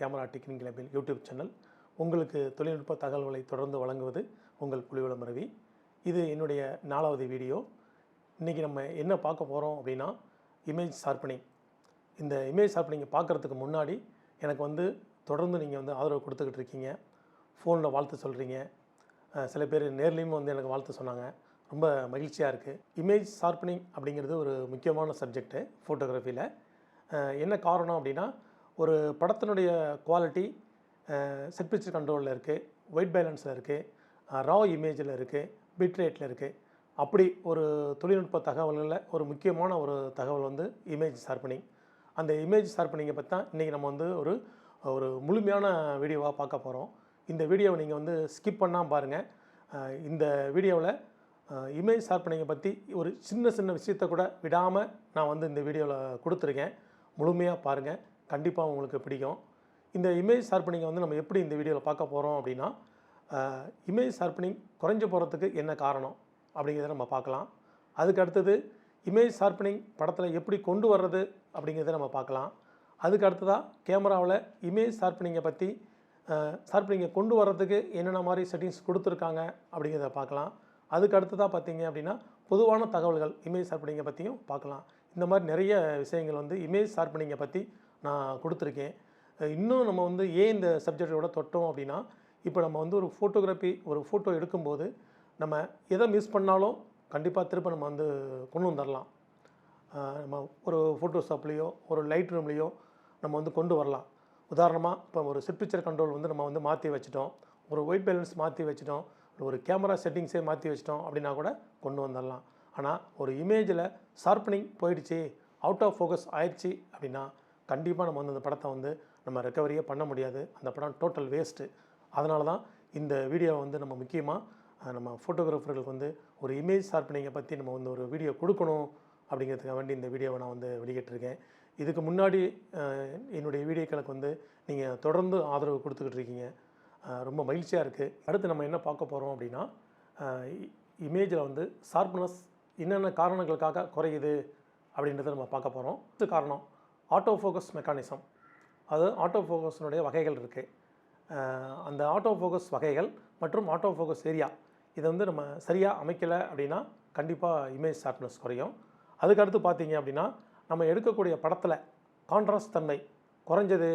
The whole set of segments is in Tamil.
கேமரா டெக்னிக் லேபின் யூடியூப் சேனல் உங்களுக்கு தொழில்நுட்ப தகவல்களை தொடர்ந்து வழங்குவது உங்கள் புலிவளம் ரவி இது என்னுடைய நாலாவது வீடியோ. இன்றைக்கி நம்ம என்ன பார்க்க போகிறோம் அப்படின்னா இமேஜ் ஷார்ப்பனிங் இந்த இமேஜ் ஷார்ப்பனிங்கை பார்க்குறதுக்கு முன்னாடி எனக்கு வந்து தொடர்ந்து நீங்கள் வந்து ஆதரவு கொடுத்துக்கிட்டு இருக்கீங்க. ஃபோனில் வாழ்த்து சொல்கிறீங்க சில பேர் நேர்லேயும் வந்து எனக்கு வாழ்த்து சொன்னாங்க. ரொம்ப மகிழ்ச்சியாக இருக்குது இமேஜ் ஷார்ப்பனிங் அப்படிங்கிறது ஒரு முக்கியமான சப்ஜெக்ட்டு ஃபோட்டோகிராஃபியில் என்ன காரணம் அப்படின்னா ஒரு படத்தினுடைய குவாலிட்டி செட் பிக்சர் கண்ட்ரோலில் இருக்குது ஒயிட் பேலன்ஸில் இருக்குது ரா இமேஜில் இருக்குது பிட் ரேட்டில் இருக்குது அப்படி ஒரு தொழில்நுட்ப தகவல்களில் ஒரு முக்கியமான ஒரு தகவல் வந்து இமேஜ் ஷார்ப்பனிங் அந்த இமேஜ் ஷார்ப்பனிங்கை பற்றி தான் இன்றைக்கி நம்ம வந்து ஒரு ஒரு முழுமையான வீடியோவாக பார்க்க போகிறோம் இந்த வீடியோவை நீங்கள் வந்து ஸ்கிப் பண்ணால் பாருங்கள் இந்த வீடியோவில் இமேஜ் ஷார்ப்பனிங்கை பற்றி ஒரு சின்ன சின்ன விஷயத்தை கூட விடாமல் நான் வந்து இந்த வீடியோவில் கொடுத்துருக்கேன். முழுமையாக பாருங்கள் கண்டிப்பாக உங்களுக்கு பிடிக்கும். இந்த இமேஜ் ஷார்ப்பனிங்கை வந்து நம்ம எப்படி இந்த வீடியோவில் பார்க்க போகிறோம் அப்படின்னா இமேஜ் ஷார்ப்பனிங் குறைஞ்சி போகிறதுக்கு என்ன காரணம் அப்படிங்கிறத நம்ம பார்க்கலாம். அதுக்கு அடுத்தது இமேஜ் ஷார்ப்பனிங் படத்தில் எப்படி கொண்டு வர்றது அப்படிங்கிறத நம்ம பார்க்கலாம். அதுக்கு அடுத்ததாக கேமராவில் இமேஜ் ஷார்ப்பனிங்கை பற்றி ஷார்ப்பனிங்கை கொண்டு வர்றதுக்கு என்னென்ன மாதிரி செட்டிங்ஸ் கொடுத்துருக்காங்க அப்படிங்கிறத பார்க்கலாம். அதுக்கு அடுத்ததாக பார்த்தீங்க அப்படின்னா பொதுவான தகவல்கள் இமேஜ் ஷார்ப்பனிங்கை பற்றியும் பார்க்கலாம். இந்த மாதிரி நிறைய விஷயங்கள் வந்து இமேஜ் ஷார்ப்பனிங்கை பற்றி நான் கொடுத்துருக்கேன். இன்னும் நம்ம வந்து ஏன் இந்த சப்ஜெக்டோட தொட்டோம் அப்படின்னா இப்போ நம்ம வந்து ஒரு ஃபோட்டோகிராஃபி ஒரு ஃபோட்டோ எடுக்கும்போது நம்ம எதை மிஸ் பண்ணாலும் கண்டிப்பாக திரும்ப நம்ம வந்து கொண்டு வந்துடலாம் நம்ம ஒரு ஃபோட்டோஷாப்லேயோ ஒரு லைட் ரூம்லேயோ நம்ம வந்து கொண்டு வரலாம். உதாரணமாக இப்போ ஒரு செட் பிக்சர் கண்ட்ரோல் வந்து நம்ம வந்து மாற்றி வச்சிட்டோம். ஒரு ஒயிட் பேலன்ஸ் மாற்றி வச்சிட்டோம். ஒரு கேமரா செட்டிங்ஸே மாற்றி வச்சிட்டோம் அப்படின்னா கூட கொண்டு வந்துடலாம் ஆனால் ஒரு இமேஜில் ஷார்ப்பனிங் போயிடுச்சு அவுட் ஆஃப் ஃபோக்கஸ் ஆயிடுச்சு அப்படின்னா கண்டிப்பாக நம்ம வந்து அந்த படத்தை வந்து நம்ம ரெக்கவரியே பண்ண முடியாது. அந்த படம் டோட்டல் வேஸ்ட்டு அதனால தான் இந்த வீடியோவை வந்து நம்ம முக்கியமாக நம்ம ஃபோட்டோகிராஃபர்களுக்கு வந்து ஒரு இமேஜ் ஷார்ப்பனிங்கை பற்றி நம்ம வந்து ஒரு வீடியோ கொடுக்கணும் அப்படிங்கிறதுக்காக வேண்டி இந்த வீடியோவை நான் வந்து வெளியிட்டிருக்கேன். இதுக்கு முன்னாடி என்னுடைய வீடியோக்களுக்கு வந்து நீங்கள் தொடர்ந்து ஆதரவு கொடுத்துக்கிட்டு இருக்கீங்க. ரொம்ப மகிழ்ச்சியாக இருக்குது அடுத்து நம்ம என்ன பார்க்க போகிறோம் அப்படின்னா இமேஜில் வந்து ஷார்ப்னஸ் என்னென்ன காரணங்களுக்காக குறையுது அப்படின்றத நம்ம பார்க்க போகிறோம் காரணம் ஆட்டோ ஃபோக்கஸ் மெக்கானிசம். அது ஆட்டோ ஃபோக்கஸினுடைய வகைகள் இருக்குது அந்த ஆட்டோ ஃபோக்கஸ் வகைகள் மற்றும் ஆட்டோ ஃபோக்கஸ் ஏரியா இதை வந்து நம்ம சரியாக அமைக்கலை அப்படின்னா கண்டிப்பாக இமேஜ் ஷார்ப்னஸ் குறையும். அதுக்கடுத்து பார்த்தீங்க அப்படின்னா நம்ம எடுக்கக்கூடிய படத்தில் கான்ட்ராஸ்ட் தன்மை குறைஞ்சது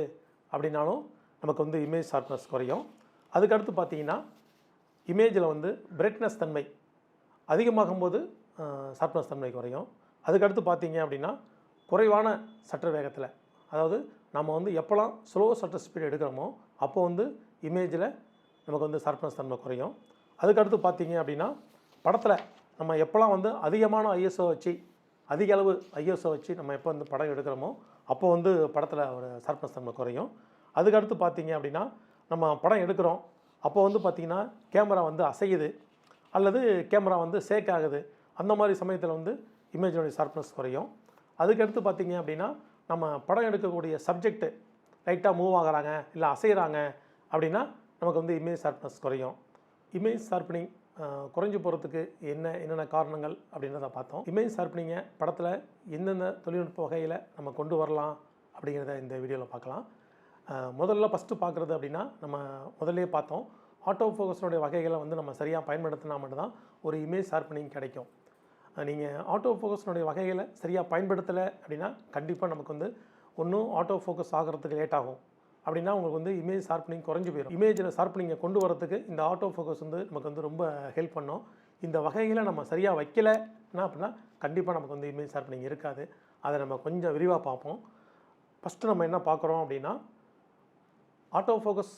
அப்படின்னாலும் நமக்கு வந்து இமேஜ் ஷார்ப்னஸ் குறையும். அதுக்கடுத்து பார்த்தீங்கன்னா இமேஜில் வந்து பிரைட்னஸ் தன்மை அதிகமாகும்போது ஷார்ப்னஸ் தன்மை குறையும். அதுக்கடுத்து பார்த்தீங்க அப்படின்னா குறைவான சட்டர் வேகத்தில். அதாவது நம்ம வந்து எப்போல்லாம் ஸ்லோ சட்டர் ஸ்பீடு எடுக்கிறோமோ அப்போ வந்து இமேஜில் நமக்கு வந்து சர்பன்ஸ் தன்மை குறையும். அதுக்கடுத்து பார்த்தீங்க அப்படின்னா படத்தில் நம்ம எப்போல்லாம் வந்து அதிகமான ஐஎஸ்ஓ வச்சு அதிக அளவு ஐஎஸ்ஓ வச்சு நம்ம எப்போ வந்து படம் எடுக்கிறோமோ அப்போ வந்து படத்தில் ஒரு சர்பன்ஸ் தன்மை குறையும். அதுக்கடுத்து பார்த்தீங்க அப்படின்னா நம்ம படம் எடுக்கிறோம் அப்போ வந்து பார்த்திங்கன்னா கேமரா வந்து அசையுது அல்லது கேமரா வந்து சேக் ஆகுது. அந்த மாதிரி சமயத்தில் வந்து இமேஜினுடைய ஷார்ப்னஸ் குறையும். அதுக்கடுத்து பார்த்திங்க அப்படின்னா நம்ம படம் எடுக்கக்கூடிய சப்ஜெக்ட்டு லைட்டாக மூவ் ஆகுறாங்க இல்லை அசைகிறாங்க அப்படின்னா நமக்கு வந்து இமேஜ் ஷார்ப்னஸ் குறையும். இமேஜ் ஷார்ப்பனிங் குறைஞ்சி போகிறதுக்கு என்ன என்னென்ன காரணங்கள் அப்படின்றத பார்த்தோம். இமேஜ் ஷார்ப்பனிங்கை படத்தில் எந்தெந்த தொழில்நுட்ப வகையில் நம்ம கொண்டு வரலாம் அப்படிங்கிறத இந்த வீடியோவில் பார்க்கலாம். முதல்ல ஃபஸ்ட்டு பார்க்குறது அப்படின்னா நம்ம முதல்லே பார்த்தோம். ஆட்டோ ஃபோக்கஸ்னுடைய வகைகளை வந்து நம்ம சரியாக பயன்படுத்தினா மட்டும்தான் ஒரு இமேஜ் ஷார்ப்பனிங் கிடைக்கும். நீங்கள் ஆட்டோ ஃபோக்கஸினுடைய வகைகளை சரியாக பயன்படுத்தலை அப்படின்னா கண்டிப்பாக நமக்கு வந்து ஒன்றும் ஆட்டோ ஃபோக்கஸ் ஆகிறதுக்கு லேட் ஆகும். அப்படின்னா உங்களுக்கு வந்து இமேஜ் ஷார்ப்பனிங் குறைஞ்சி போயிடும் இமேஜில் ஷார்ப்பனிங்கை கொண்டு வரதுக்கு இந்த ஆட்டோ ஃபோக்கஸ் வந்து நமக்கு வந்து ரொம்ப ஹெல்ப் பண்ணும். இந்த வகைகளை நம்ம சரியாக வைக்கலைன்னா அப்படின்னா கண்டிப்பாக நமக்கு வந்து இமேஜ் ஷார்ப்பனிங் இருக்காது. அதை நம்ம கொஞ்சம் விரிவாக பார்ப்போம். ஃபஸ்ட்டு நம்ம என்ன பார்க்குறோம் அப்படின்னா ஆட்டோ ஃபோக்கஸ்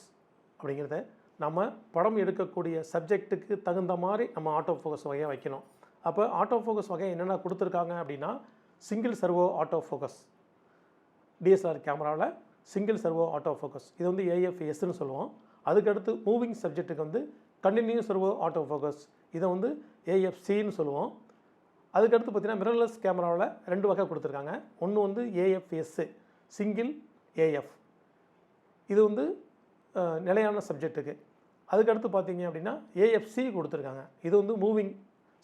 அப்படிங்கிறத நம்ம படம் எடுக்கக்கூடிய சப்ஜெக்ட்டுக்கு தகுந்த மாதிரி நம்ம ஆட்டோ ஃபோக்கஸ் வகையாக வைக்கணும். அப்போ ஆட்டோ ஃபோக்கஸ் வகை என்னென்ன கொடுத்துருக்காங்க அப்படின்னா single servo auto focus DSLR கேமராவில் சிங்கிள் சர்வோ ஆட்டோ ஃபோக்கஸ் இது வந்து ஏஎஃப்எஸ்ன்னு சொல்லுவோம். அதுக்கடுத்து மூவிங் சப்ஜெக்ட்டுக்கு வந்து கண்டினியூ சர்வோ ஆட்டோ ஃபோக்கஸ் இதை வந்து ஏஎஃப்சின்னு சொல்லுவோம். அதுக்கடுத்து பார்த்திங்கன்னா மிரர்லெஸ் கேமராவில் ரெண்டு வகை கொடுத்துருக்காங்க. ஒன்று வந்து ஏஎஃப்எஸ்ஸு சிங்கிள் ஏஎஃப் இது வந்து நிலையான சப்ஜெக்ட்டுக்கு அதுக்கடுத்து பார்த்தீங்க அப்படின்னா ஏஎஃப்சி கொடுத்துருக்காங்க. இது வந்து மூவிங்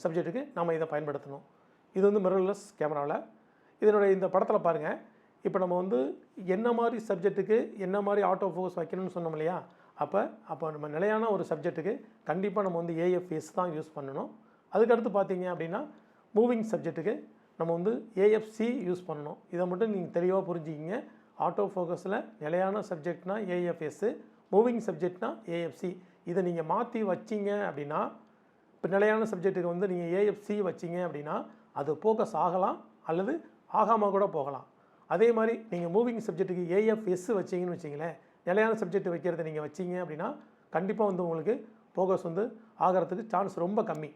சப்ஜெக்ட்டுக்கு நம்ம இதை பயன்படுத்தணும். இது வந்து மிரர்லெஸ் கேமராவில் இதனுடைய இந்த படத்தில் பாருங்கள் இப்போ நம்ம வந்து என்ன மாதிரி சப்ஜெக்ட்டுக்கு என்ன மாதிரி ஆட்டோ ஃபோக்கஸ் வைக்கணும்னு சொன்னோம் இல்லையா? அப்போ அப்போ நம்ம நிலையான ஒரு சப்ஜெக்ட்டுக்கு கண்டிப்பாக நம்ம வந்து ஏஎஃப்எஸ் தான் யூஸ் பண்ணணும். அதுக்கடுத்து பார்த்தீங்க அப்படின்னா மூவிங் சப்ஜெக்ட்டுக்கு நம்ம வந்து ஏஎஃப்சி யூஸ் பண்ணணும். இதை மட்டும் நீங்கள் தெளிவாக புரிஞ்சுக்கிங்க. ஆட்டோ ஃபோக்கஸில் நிலையான சப்ஜெக்ட்னா ஏஎஃப்எஸ்ஸு மூவிங் சப்ஜெக்ட்னா ஏஎஃப்சி இதை நீங்கள் மாற்றி வச்சிங்க அப்படின்னா இப்போ நிலையான சப்ஜெக்ட்டுக்கு வந்து நீங்கள் ஏஎஃப்சி வச்சீங்க அப்படின்னா அது ஃபோக்கஸ் ஆகலாம் அல்லது ஆகாமல் கூட போகலாம். அதே மாதிரி நீங்கள் மூவிங் சப்ஜெக்ட்டுக்கு ஏஎஃப்எஸ் வச்சீங்கன்னு வச்சிங்களேன் நிலையான சப்ஜெக்ட் வைக்கிறத நீங்கள் வச்சீங்க அப்படின்னா கண்டிப்பாக வந்து உங்களுக்கு ஃபோக்கஸ் வந்து ஆகிறதுக்கு சான்ஸ் ரொம்ப கம்மி.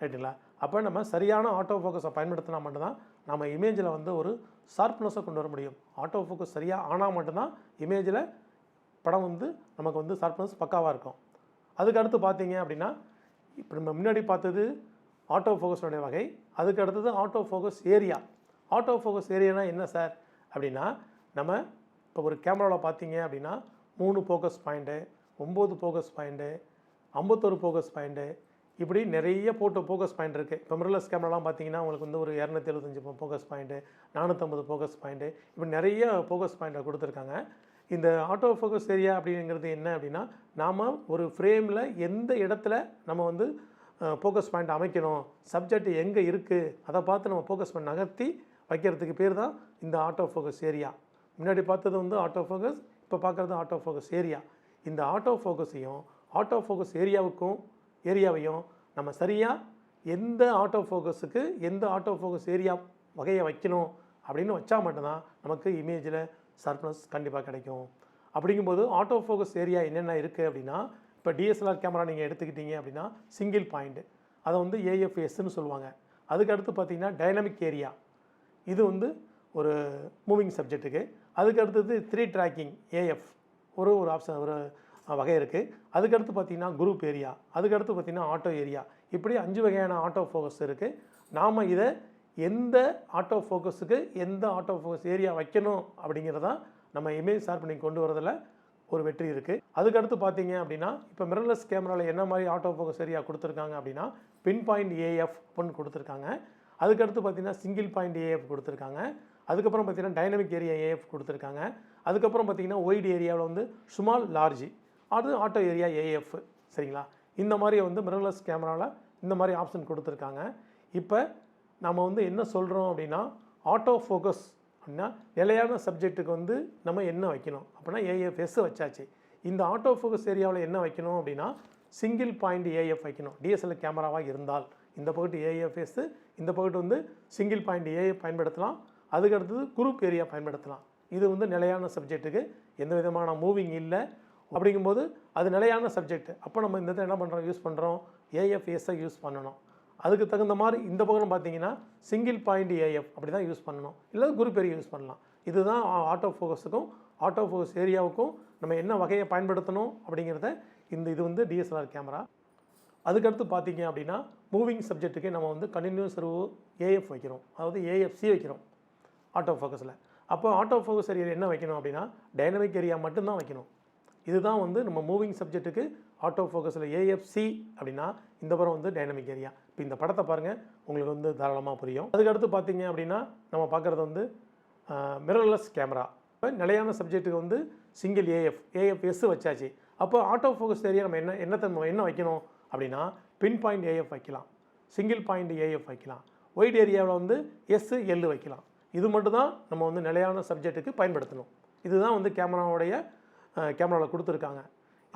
ரைட்டுங்களா அப்போ நம்ம சரியான ஆட்டோ ஃபோக்கஸை பயன்படுத்தினா மட்டும்தான் நம்ம இமேஜில் வந்து ஒரு ஷார்ப்னஸை கொண்டு வர முடியும். ஆட்டோ ஃபோக்கஸ் சரியாக ஆனால் மட்டும்தான் இமேஜில் படம் வந்து நமக்கு வந்து ஷார்ப்னஸ் பக்காவாக இருக்கும். அதுக்கு அடுத்து பார்த்தீங்க அப்படின்னா இப்போ நம்ம முன்னாடி பார்த்தது ஆட்டோ ஃபோக்கஸோடைய வகை அதுக்கு அடுத்தது auto focus area auto focus ஏரியானா என்ன சார் அப்படின்னா நம்ம இப்போ ஒரு கேமராவில் பார்த்தீங்க அப்படின்னா மூணு ஃபோக்கஸ் பாயிண்ட்டு ஒம்பது ஃபோக்கஸ் பாயிண்ட்டு ஐம்பத்தொரு ஃபோக்கஸ் பாயிண்ட்டு இப்படி நிறைய போட்டோ ஃபோக்கஸ் பாயிண்ட் இருக்குது இப்போ மிரர்லெஸ் கேமராலாம் பார்த்தீங்கன்னா உங்களுக்கு வந்து ஒரு இரநூத்தி எழுபத்தஞ்சு ஃபோக்கஸ் பாயிண்ட்டு நானூற்றம்பது ஃபோக்கஸ் பாயிண்ட்டு இப்படி நிறைய ஃபோக்கஸ் பாயிண்ட்டை கொடுத்துருக்காங்க. இந்த ஆட்டோ ஃபோக்கஸ் ஏரியா அப்படிங்கிறது என்ன அப்படின்னா நாம் ஒரு ஃப்ரேமில் எந்த இடத்துல நம்ம வந்து ஃபோக்கஸ் பாயிண்ட் அமைக்கணும் சப்ஜெக்ட் எங்கே இருக்குது அதை பார்த்து நம்ம ஃபோக்கஸ் பாயிண்ட் நகர்த்தி வைக்கிறதுக்கு பேர் தான் இந்த ஆட்டோ ஃபோக்கஸ் ஏரியா முன்னாடி பார்த்தது வந்து ஆட்டோ ஃபோக்கஸ் இப்போ பார்க்குறது ஆட்டோ ஃபோக்கஸ் ஏரியா இந்த ஆட்டோ ஃபோக்கஸையும் ஆட்டோ ஃபோக்கஸ் ஏரியாவுக்கும் ஏரியாவையும் நம்ம சரியாக எந்த ஆட்டோ ஃபோக்கஸுக்கு எந்த ஆட்டோ ஃபோக்கஸ் ஏரியா வகையை வைக்கணும் அப்படின்னு வச்சா மட்டும்தான் நமக்கு இமேஜில் ஷார்ப்னஸ் கண்டிப்பாக கிடைக்கும். அப்படிங்கும்போது ஆட்டோ ஃபோக்கஸ் ஏரியா என்னென்ன இருக்குது அப்படின்னா இப்போ டிஎஸ்எல்ஆர் கேமரா நீங்கள் எடுத்துக்கிட்டீங்க அப்படின்னா சிங்கிள் பாயிண்ட் அதை வந்து ஏஎஃப்எஸ்ன்னு சொல்லுவாங்க. அதுக்கு அடுத்து பார்த்தீங்கன்னா டைனமிக் ஏரியா இது வந்து ஒரு மூவிங் சப்ஜெக்ட்டுக்கு அதுக்கு அடுத்தது த்ரீ ட்ராக்கிங் ஏஎஃப் ஒரு ஒரு ஆப்ஷன் ஒரு வகை இருக்குது அதுக்கடுத்து பார்த்தீங்கன்னா குரூப் ஏரியா அதுக்கடுத்து பார்த்திங்கன்னா ஆட்டோ ஏரியா இப்படி அஞ்சு வகையான ஆட்டோ ஃபோக்கஸ் இருக்குது நாம் இதை எந்த ஆட்டோ ஃபோக்கஸுக்கு எந்த ஆட்டோ ஃபோக்கஸ் ஏரியா வைக்கணும் அப்படிங்கிறதா நம்ம இமேஜ் ஷார்ப்பனிங் கொண்டு வரதில் ஒரு வெற்றி இருக்குது அதுக்கடுத்து பார்த்தீங்க அப்படின்னா இப்போ மிரர்லெஸ் கேமராவில் என்ன மாதிரி ஆட்டோ ஃபோக்கஸ் ஏரியா கொடுத்துருக்காங்க அப்படின்னா பின் பாயிண்ட் ஏஎஃப் அப்படின்னு கொடுத்துருக்காங்க. அதுக்கடுத்து பார்த்தீங்கன்னா சிங்கிள் பாயிண்ட் ஏஎஃப் கொடுத்துருக்காங்க. அதுக்கப்புறம் பார்த்தீங்கன்னா டைனமிக் ஏரியா ஏஎஃப் கொடுத்துருக்காங்க. அதுக்கப்புறம் பார்த்தீங்கன்னா ஒய்டு ஏரியாவில் வந்து சுமால் லார்ஜ் அது ஆட்டோ ஏரியா ஏஎஃப் சரிங்களா? இந்த மாதிரி வந்து மிரர்லெஸ் கேமராவில் இந்த மாதிரி ஆப்ஷன் கொடுத்துருக்காங்க. இப்போ நம்ம வந்து என்ன சொல்கிறோம் அப்படின்னா ஆட்டோ ஃபோக்கஸ் அப்படின்னா நிலையான சப்ஜெக்ட்டுக்கு வந்து நம்ம என்ன வைக்கணும்? அப்படின்னா ஏஎஃப்எஸ் வச்சாச்சு. இந்த ஆட்டோ ஃபோக்கஸ் ஏரியாவில் என்ன வைக்கணும் அப்படின்னா சிங்கிள் பாயிண்ட் ஏஎஃப் வைக்கணும். டிஎஸ்எல்ஆர் கேமராவாக இருந்தால். இந்த பக்கத்து ஏஎஃப்எஸ் இந்த பக்கத்து வந்து சிங்கிள் பாயிண்ட் ஏஎஃப் பயன்படுத்தலாம். அதுக்கு அடுத்தது குரூப் ஏரியா பயன்படுத்தலாம். இது வந்து நிலையான சப்ஜெக்ட்டுக்கு எந்த விதமான மூவிங் இல்லை. அப்படிங்கும்போது அது நிலையான சப்ஜெக்ட் அப்போ நம்ம இந்த என்ன பண்ணுறோம் யூஸ் பண்ணுறோம் ஏஎஃப்எஸ்ஸை யூஸ் பண்ணணும். அதுக்கு தகுந்த மாதிரி இந்த பக்கம் பார்த்தீங்கன்னா சிங்கிள் பாயிண்ட் ஏஎஃப் அப்படி தான் யூஸ் பண்ணணும். இல்லை குரூப் ஏரியா யூஸ் பண்ணலாம். இதுதான் ஆட்டோ ஃபோக்கஸுக்கும் ஆட்டோ ஃபோக்கஸ் ஏரியாவுக்கும் நம்ம என்ன வகையை பயன்படுத்தணும் அப்படிங்கிறத இந்த இது வந்து டிஎஸ்எல்ஆர் கேமரா அதுக்கடுத்து பார்த்தீங்க அப்படின்னா மூவிங் சப்ஜெக்ட்டுக்கு நம்ம வந்து கண்டினியூஸ் ஏஎஃப் வைக்கிறோம். அதாவது ஏஎஃப்சி வைக்கிறோம் ஆட்டோ ஃபோக்கஸில் அப்போ ஆட்டோ ஃபோக்கஸ் ஏரியா என்ன வைக்கணும் அப்படின்னா டைனமிக் ஏரியா மட்டும்தான் வைக்கணும். இதுதான் வந்து நம்ம மூவிங் சப்ஜெக்ட்டுக்கு ஆட்டோ ஃபோக்கஸில் ஏஎஃப்சி அப்படின்னா இந்த படம் வந்து டைனமிக் ஏரியா. இப்போ இந்த படத்தை பாருங்கள் உங்களுக்கு வந்து தாராளமாக புரியும். அதுக்கடுத்து பார்த்தீங்க அப்படின்னா நம்ம பார்க்குறது வந்து மிரர்லெஸ் கேமரா இப்போ நிலையான சப்ஜெக்ட்டுக்கு வந்து சிங்கிள் ஏஎஃப் ஏஎஃப்எஸ் வச்சாச்சு. அப்போ ஆட்டோ ஃபோக்கஸ் ஏரியா நம்ம என்ன என்னத்தை நம்ம என்ன வைக்கணும் அப்படின்னா பின் பாயிண்ட் ஏஎஃப் வைக்கலாம். சிங்கிள் பாயிண்ட் ஏஎஃப் வைக்கலாம். ஒயிட் ஏரியாவில் வந்து எஸ்ஸு எல்லு வைக்கலாம். இது மட்டும்தான் நம்ம வந்து நிலையான சப்ஜெக்ட்டுக்கு பயன்படுத்தணும். இதுதான் வந்து கேமராவுடைய கேமராவில் கொடுத்துருக்காங்க.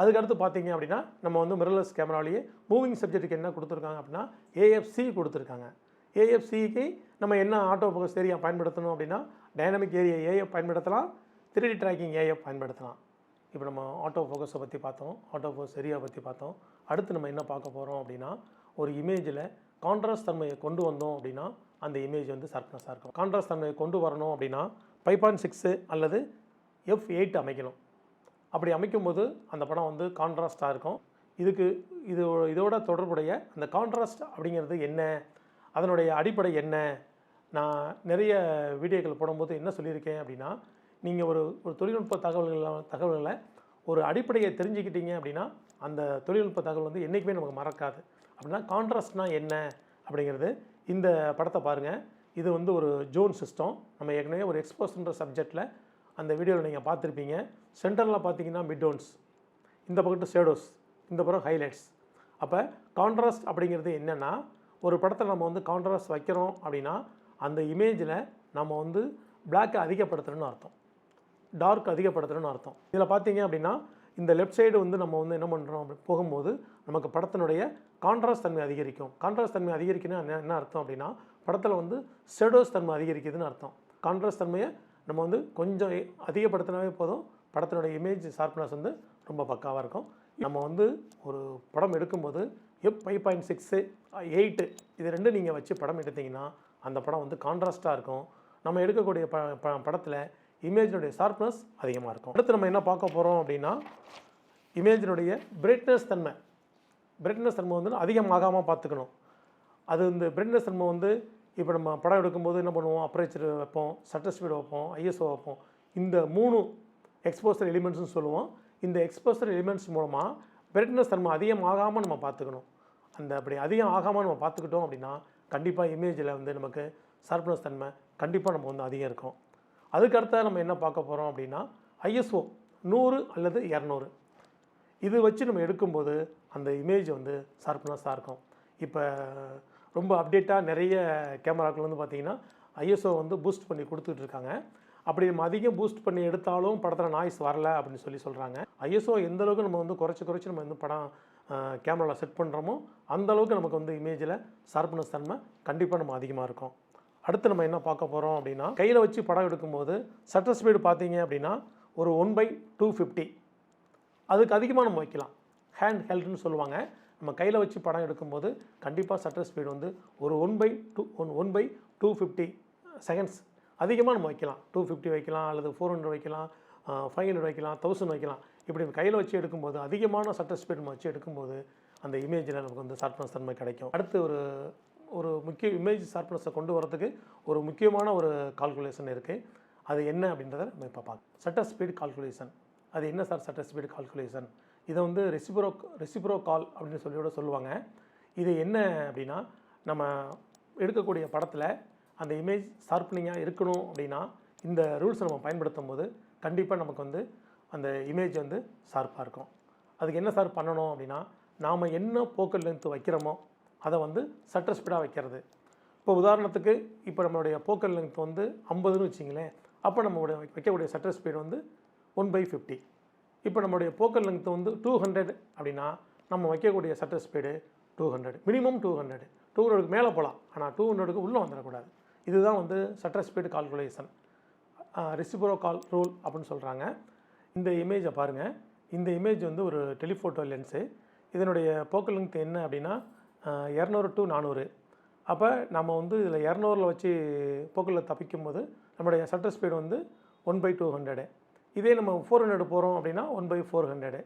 அதுக்கடுத்து பார்த்தீங்க அப்படின்னா நம்ம வந்து மிரர்லெஸ் கேமராலேயே மூவிங் சப்ஜெக்ட்டுக்கு என்ன கொடுத்துருக்காங்க அப்படின்னா ஏஎஃப்சி கொடுத்துருக்காங்க. ஏஎஃப்சிக்கு நம்ம என்ன ஆட்டோ ஃபோக்கஸ் ஏரியா பயன்படுத்தணும் அப்படின்னா டைனமிக் ஏரியா ஏஎஃப் பயன்படுத்தலாம் த்ரீ ட்ராக்கிங் ஏஎஃப் பயன்படுத்தலாம். இப்போ நம்ம ஆட்டோ ஃபோக்கஸை பற்றி பார்த்தோம் ஆட்டோ ஃபோக்கஸ் ஏரியா பற்றி பார்த்தோம். அடுத்து நம்ம என்ன பார்க்க போகிறோம் அப்படின்னா ஒரு இமேஜில் கான்ட்ராஸ்ட் தன்மையை கொண்டு வந்தோம் அப்படின்னா அந்த இமேஜ் வந்து சர்ப்னஸாக இருக்கும். கான்ட்ராஸ்ட் தன்மையை கொண்டு வரணும் அப்படின்னா ஃபைவ் பாயிண்ட் சிக்ஸு அல்லது எஃப் எயிட் அமைக்கணும். அப்படி அமைக்கும்போது அந்த படம் வந்து கான்ட்ராஸ்ட்டாக இருக்கும். இதுக்கு இது இதோட தொடர்புடைய அந்த கான்ட்ராஸ்ட் அப்படிங்கிறது என்ன? அதனுடைய அடிப்படை என்ன? நான் நிறைய வீடியோக்கள் போடும்போது என்ன சொல்லியிருக்கேன் அப்படின்னா நீங்கள் ஒரு ஒரு தொழில்நுட்ப தகவல்களை தகவல்களை ஒரு அடிப்படையை தெரிஞ்சுக்கிட்டீங்க அப்படின்னா அந்த தொழில்நுட்ப தகவல் வந்து என்றைக்குமே நமக்கு மறக்காது. அப்படின்னா கான்ட்ராஸ்ட்னால் என்ன அப்படிங்கிறது இந்த படத்தை பாருங்கள் இது வந்து ஒரு ஜோன் சிஸ்டம். நம்ம ஏற்கனவே ஒரு எக்ஸ்போஸ்ன்ற சப்ஜெக்டில் அந்த வீடியோவில் நீங்கள் பார்த்துருப்பீங்க. சென்டரில் பார்த்தீங்கன்னா மிட்டோன்ஸ் இந்த பக்கத்து ஷேடோஸ் இந்த பக்கம் ஹைலைட்ஸ் அப்போ கான்ட்ராஸ்ட் அப்படிங்கிறது என்னென்னா ஒரு படத்தில் நம்ம வந்து கான்ட்ராஸ்ட் வைக்கிறோம் அப்படின்னா அந்த இமேஜில் நம்ம வந்து பிளாக்கை அதிகப்படுத்தணும்னு அர்த்தம். டார்க் அதிகப்படுத்தணும்னு அர்த்தம். இதில் பார்த்தீங்க அப்படின்னா இந்த லெஃப்ட் சைடு வந்து நம்ம வந்து என்ன பண்ணுறோம் அப்படி போகும்போது நமக்கு படத்தினுடைய கான்ட்ராஸ்ட் தன்மை அதிகரிக்கும். கான்ட்ராஸ்ட் தன்மை அதிகரிக்கணும் என்ன என்ன அர்த்தம் அப்படின்னா படத்தில் வந்து ஷெடோஸ் தன்மை அதிகரிக்குதுன்னு அர்த்தம். கான்ட்ராஸ்ட் தன்மையை நம்ம வந்து கொஞ்சம் அதிகப்படுத்தினாவே போதும். படத்தினுடைய இமேஜ் ஷார்ப்னஸ் வந்து ரொம்ப பக்காவாக இருக்கும். நம்ம வந்து ஒரு படம் எடுக்கும்போது எப் ஃபைவ் பாயிண்ட் சிக்ஸு எயிட்டு இது ரெண்டு நீங்கள் வச்சு படம் எடுத்தீங்கன்னா அந்த படம் வந்து கான்ட்ராஸ்ட்டாக இருக்கும். நம்ம எடுக்கக்கூடிய ப ப படத்தில் இமேஜினுடைய ஷார்ப்னஸ் அதிகமாக இருக்கும். அடுத்து நம்ம என்ன பார்க்க போகிறோம் அப்படின்னா இமேஜினுடைய பிரைட்னஸ் தன்மை. பிரைட்னஸ் தன்மை வந்து அதிகமாகாமல் பார்த்துக்கணும். அது இந்த பிரைட்னஸ் தன்மை வந்து இப்போ நம்ம படம் எடுக்கும்போது என்ன பண்ணுவோம்? அப்ரேச்சர் வைப்போம் சட்டர் ஸ்பீடு வைப்போம் ஐஎஸ்ஓ வைப்போம். இந்த மூணு எக்ஸ்போசர் எலிமெண்ட்ஸ்னு சொல்லுவோம். இந்த எக்ஸ்போசர் எலிமெண்ட்ஸ் மூலமாக பிரைட்னஸ் தன்மை அதிகமாகாமல் நம்ம பார்த்துக்கணும். அந்த அப்படி அதிகம் ஆகாமல் நம்ம பார்த்துக்கிட்டோம் அப்படின்னா கண்டிப்பாக இமேஜில் வந்து நமக்கு ஷார்ப்னஸ் தன்மை கண்டிப்பாக நம்ம வந்து அதிகம் இருக்கும். அதுக்கடுத்த நம்ம என்ன பார்க்க போகிறோம் அப்படின்னா ஐஎஸ்ஓ நூறு அல்லது இரநூறு. இது வச்சு நம்ம எடுக்கும்போது அந்த இமேஜ் வந்து ஷார்ப்னஸாக இருக்கும். இப்போ ரொம்ப அப்டேட்டாக நிறைய கேமராக்கள் வந்து பார்த்திங்கன்னா ஐஎஸ்ஓ வந்து பூஸ்ட் பண்ணி கொடுத்துட்டு இருக்காங்க. அப்படி நம்ம அதிகம் பூஸ்ட் பண்ணி எடுத்தாலும் படத்தில் நாய்ஸ் வரல அப்படின்னு சொல்லி சொல்கிறாங்க ஐஎஸ்ஓ எந்த அளவுக்கு நம்ம வந்து குறைச்சி குறைச்சி நம்ம வந்து படம் கேமராவில் செட் பண்ணுறோமோ அந்த அளவுக்கு நமக்கு வந்து இமேஜில் ஷார்ப்னஸ் தன்மை கண்டிப்பாக நம்ம அதிகமாக இருக்கும். அடுத்து நம்ம என்ன பார்க்க போகிறோம் அப்படின்னா கையில் வச்சு படம் எடுக்கும்போது சட்டர் ஸ்பீடு பார்த்தீங்க அப்படின்னா ஒரு ஒன் பை டூ ஃபிஃப்டி அதுக்கு அதிகமாக நம்ம வைக்கலாம். ஹேண்ட் ஹெல்ட்னு சொல்லுவாங்க. நம்ம கையில் வச்சு படம் எடுக்கும்போது கண்டிப்பாக சட்டர் ஸ்பீடு வந்து ஒரு one by two one one by two fifty seconds அதிகமாக நம்ம வைக்கலாம். டூ ஃபிஃப்டி வைக்கலாம் அல்லது ஃபோர் ஹண்ட்ரட் வைக்கலாம் ஃபைவ் ஹண்ட்ரட் வைக்கலாம் தௌசண்ட் வைக்கலாம். இப்படி கையில் வச்சு எடுக்கும்போது அதிகமான சட்டர் ஸ்பீடு நம்ம வச்சு எடுக்கும்போது அந்த இமேஜில் நமக்கு வந்து ஷார்ப்னஸ் தன்மை கிடைக்கும். அடுத்து ஒரு ஒரு முக்கிய இமேஜ் ஷார்ப்னஸை கொண்டு வரதுக்கு ஒரு முக்கியமான ஒரு கால்குலேஷன் இருக்குது அது என்ன அப்படின்றத நம்ம இப்போ பார்க்கலாம். சட்டர் ஸ்பீடு கால்குலேஷன் அது என்ன சார் சட்டர் ஸ்பீடு கால்குலேஷன் இதை வந்து ரெசிப்ரோ ரெசிப்ரோ கால் அப்படின்னு சொல்லியோட சொல்லுவாங்க. இது என்ன அப்படின்னா நம்ம எடுக்கக்கூடிய படத்தில் அந்த இமேஜ் ஷார்ப்னிங்காக இருக்கணும் அப்படின்னா இந்த ரூல்ஸை நம்ம பயன்படுத்தும் போது கண்டிப்பாக நமக்கு வந்து அந்த இமேஜ் வந்து ஷார்ப்பாக இருக்கும். அதுக்கு என்ன சார் பண்ணணும் அப்படின்னா நாம் என்ன போக்கல் லென்த்து வைக்கிறோமோ அதை வந்து சட்டர் ஸ்பீடாக வைக்கிறது. இப்போ உதாரணத்துக்கு இப்போ நம்மளுடைய போக்கல் லென்த் வந்து ஐம்பதுன்னு வச்சிங்களேன் அப்போ நம்மளுடைய வைக்கக்கூடிய சட்டர் ஸ்பீடு வந்து ஒன் பை ஃபிஃப்டி இப்போ நம்மளுடைய போக்கல் லென்த் வந்து டூ ஹண்ட்ரட் அப்படின்னா நம்ம வைக்கக்கூடிய shutter speed two hundred minimum two hundred two ஹண்ட்ரடுக்கு மேலே போகலாம். ஆனால் டூ ஹண்ட்ரடுக்கு உள்ளே வந்துடக்கூடாது. இதுதான் வந்து shutter speed calculation reciprocal rule அப்படின்னு சொல்கிறாங்க இந்த இமேஜை பாருங்கள் இந்த இமேஜ் வந்து ஒரு டெலிஃபோட்டோ லென்ஸு இதனுடைய போக்கல் லெங்க்த் என்ன அப்படின்னா இரநூறு டு நானூறு. அப்போ நம்ம வந்து இதில் இரநூறில் வச்சு போக்கில் தப்பிக்கும் போது நம்முடைய சட்டர் ஸ்பீடு வந்து ஒன் பை டூ ஹண்ட்ரடு இதே நம்ம ஃபோர் ஹண்ட்ரட் போகிறோம் அப்படின்னா ஒன் பை ஃபோர் ஹண்ட்ரடு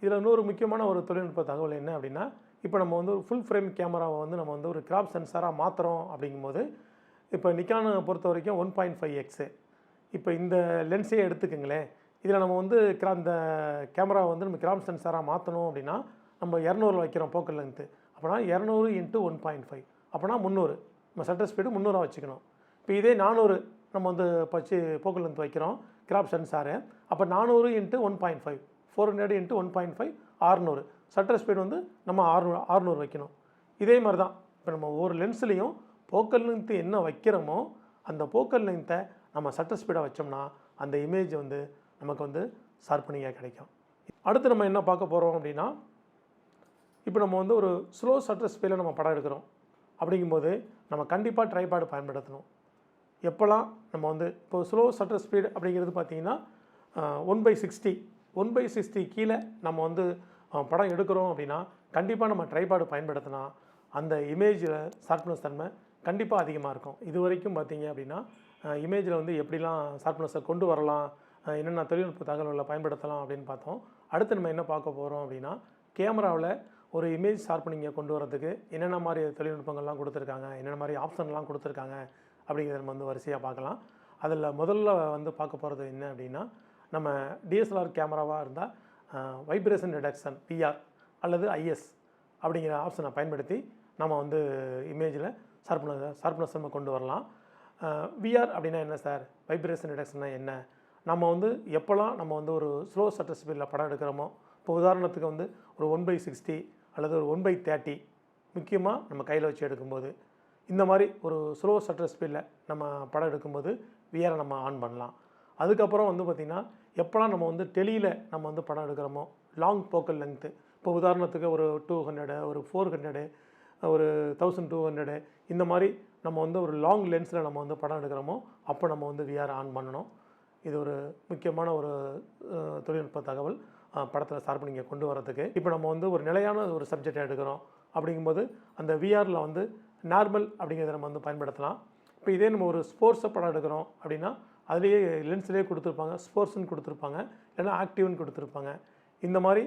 இதில் இன்னொரு முக்கியமான ஒரு தொழில்நுட்ப தகவல் என்ன அப்படின்னா இப்போ நம்ம வந்து ஃபுல் ஃப்ரேம் கேமராவை வந்து நம்ம வந்து ஒரு கிராப் சென்சாராக மாற்றுறோம் அப்படிங்கும்போது இப்போ நிக்கானை பொறுத்த வரைக்கும் ஒன் பாயிண்ட் ஃபைவ் எக்ஸு இப்போ இந்த லென்ஸே எடுத்துக்கோங்களேன். இதில் நம்ம வந்து கிரா இந்த கேமராவை வந்து நம்ம கிராப் சென்சாராக மாற்றணும் அப்படின்னா நம்ம இரநூறுல வைக்கிறோம் போக்கல் லென்த்து அப்போனா இரநூறு இன்ட்டு ஒன் பாயிண்ட் ஃபைவ் அப்போனா முந்நூறு. நம்ம சட்டர் ஸ்பீடு முந்நூறுவா வச்சுக்கணும். இப்போ இதே நானூறு நம்ம வந்து பச்சு போக்கல் லென்த் வைக்கிறோம். கிராப் சென்சாரு அப்போ நானூறு into one point five four hundred into one point five ஆறுநூறு. சட்டர் ஸ்பீடு வந்து நம்ம ஆறுநூறு ஆறுநூறு வைக்கணும். இதே மாதிரி தான் இப்போ நம்ம ஒவ்வொரு லென்ஸ்லேயும் போக்கல் லென்த்து என்ன வைக்கிறோமோ அந்த போக்கல் லென்த்தை நம்ம சட்டர் ஸ்பீடாக வச்சோம்னா அந்த இமேஜ் வந்து நமக்கு வந்து ஷார்ப்பனிங்காக கிடைக்கும். அடுத்து நம்ம என்ன பார்க்க போகிறோம் அப்படின்னா இப்போ நம்ம வந்து ஒரு ஸ்லோ சட்டர் ஸ்பீடில் நம்ம படம் எடுக்கிறோம். அப்படிங்கும்போது நம்ம கண்டிப்பாக ட்ரைபாடு பயன்படுத்தணும். எப்போல்லாம் நம்ம வந்து இப்போ ஸ்லோ சட்டர் ஸ்பீடு அப்படிங்கிறது பார்த்தீங்கன்னா one by sixty one by sixty கீழே நம்ம வந்து படம் எடுக்கிறோம் அப்படின்னா கண்டிப்பாக நம்ம ட்ரைபாடு பயன்படுத்தினா அந்த இமேஜில் ஷார்ப்னஸ் தன்மை கண்டிப்பாக அதிகமாக இருக்கும். இது வரைக்கும் பார்த்தீங்க அப்படின்னா இமேஜில் வந்து எப்படிலாம் ஷார்ப்னஸை கொண்டு வரலாம் என்னென்ன தொழில்நுட்ப தகவல்களை பயன்படுத்தலாம் அப்படின்னு பார்த்தோம். அடுத்து நம்ம என்ன பார்க்க போகிறோம் அப்படின்னா கேமராவில் ஒரு இமேஜ் ஷார்ப்பனிங்கை கொண்டு வரதுக்கு என்னென்ன மாதிரி தொழில்நுட்பங்கள்லாம் கொடுத்துருக்காங்க என்னென்ன மாதிரி ஆப்ஷன்லாம் கொடுத்துருக்காங்க அப்படிங்கிறத நம்ம வந்து வரிசையாக பார்க்கலாம். அதில் முதல்ல வந்து பார்க்க போகிறது என்ன அப்படின்னா நம்ம டிஎஸ்எல்ஆர் கேமராவாக இருந்தால் வைப்ரேஷன் ரிடக்ஷன் பிஆர் அல்லது ஐஎஸ் அப்படிங்கிற ஆப்ஷனை பயன்படுத்தி நம்ம வந்து இமேஜில் ஷார்ப்னஸ் ஷார்ப்னஸ் நம்ம கொண்டு வரலாம். விஆர் அப்படின்னா என்ன சார்? வைப்ரேஷன் ரிடக்ஷன்னா என்ன? நம்ம வந்து எப்போல்லாம் நம்ம வந்து ஒரு ஸ்லோ சட்டர் ஸ்பீடில் படம் எடுக்கிறோமோ இப்போ உதாரணத்துக்கு வந்து ஒரு ஒன் பை சிக்ஸ்டி அல்லது ஒரு ஒன் பை தேர்ட்டி முக்கியமாக நம்ம கையில் வச்சு எடுக்கும்போது இந்த மாதிரி ஒரு ஸ்லோ சட்டர் ஸ்பீடில் நம்ம படம் எடுக்கும்போது விஆரை நம்ம ஆன் பண்ணலாம். அதுக்கப்புறம் வந்து பார்த்திங்கன்னா எப்போலாம் நம்ம வந்து டெலியில் நம்ம வந்து படம் எடுக்கிறோமோ லாங் போக்கல் லென்த்து இப்போ உதாரணத்துக்கு ஒரு டூ ஹண்ட்ரடு ஒரு ஃபோர் ஹண்ட்ரடு ஒரு தௌசண்ட் டூ ஹண்ட்ரடு இந்த மாதிரி நம்ம வந்து ஒரு லாங் லென்ஸில் நம்ம வந்து படம் எடுக்கிறோமோ அப்போ நம்ம வந்து விஆர் ஆன் பண்ணணும். இது ஒரு முக்கியமான ஒரு தொழில்நுட்ப தகவல். படத்தில் ஷார்ப்பனிங்கை கொண்டு வரதுக்கு இப்போ நம்ம வந்து ஒரு நிலையான ஒரு சப்ஜெக்டை எடுக்கிறோம். அப்படிங்கும்போது அந்த விஆரில் வந்து நார்மல் அப்படிங்கிறத நம்ம வந்து பயன்படுத்தலாம். இப்போ இதே நம்ம ஒரு ஸ்போர்ட்ஸை படம் எடுக்கிறோம் அப்படின்னா அதுலேயே லென்ஸ்லேயே கொடுத்துருப்பாங்க ஸ்போர்ட்ஸ்னு கொடுத்துருப்பாங்க இல்லைன்னா ஆக்டிவ்னு கொடுத்துருப்பாங்க. இந்த மாதிரி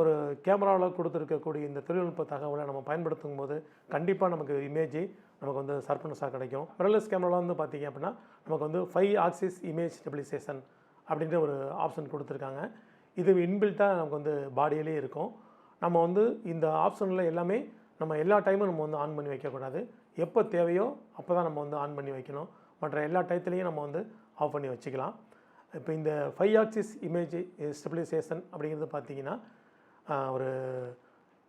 ஒரு கேமராவில் கொடுத்துருக்கக்கூடிய இந்த தொழில்நுட்ப தகவலை நம்ம பயன்படுத்தும் போது கண்டிப்பாக நமக்கு இமேஜ் நமக்கு வந்து சர்பனஸாக கிடைக்கும். மிரர்லெஸ் கேமராவில் வந்து பார்த்தீங்க அப்படின்னா நமக்கு வந்து ஃபைவ் ஆக்சிஸ் இமேஜ் ஸ்டெபிலைசேஷன் அப்படின்ற ஒரு ஆப்ஷன் கொடுத்துருக்காங்க. இது இன்பில்ட்டாக நமக்கு வந்து பாடியிலே இருக்கும். நம்ம வந்து இந்த ஆப்ஷனில் எல்லாமே நம்ம எல்லா டைமும் நம்ம வந்து ஆன் பண்ணி வைக்கக்கூடாது. எப்போ தேவையோ அப்போ தான் நம்ம வந்து ஆன் பண்ணி வைக்கணும். மற்ற எல்லா டயத்துலையும் நம்ம வந்து ஆஃப் பண்ணி வச்சுக்கலாம். இப்போ இந்த ஃபைவ் ஆக்சிஸ் இமேஜ் ஸ்டெபிலைசேஷன் அப்படிங்கிறது பார்த்தீங்கன்னா ஒரு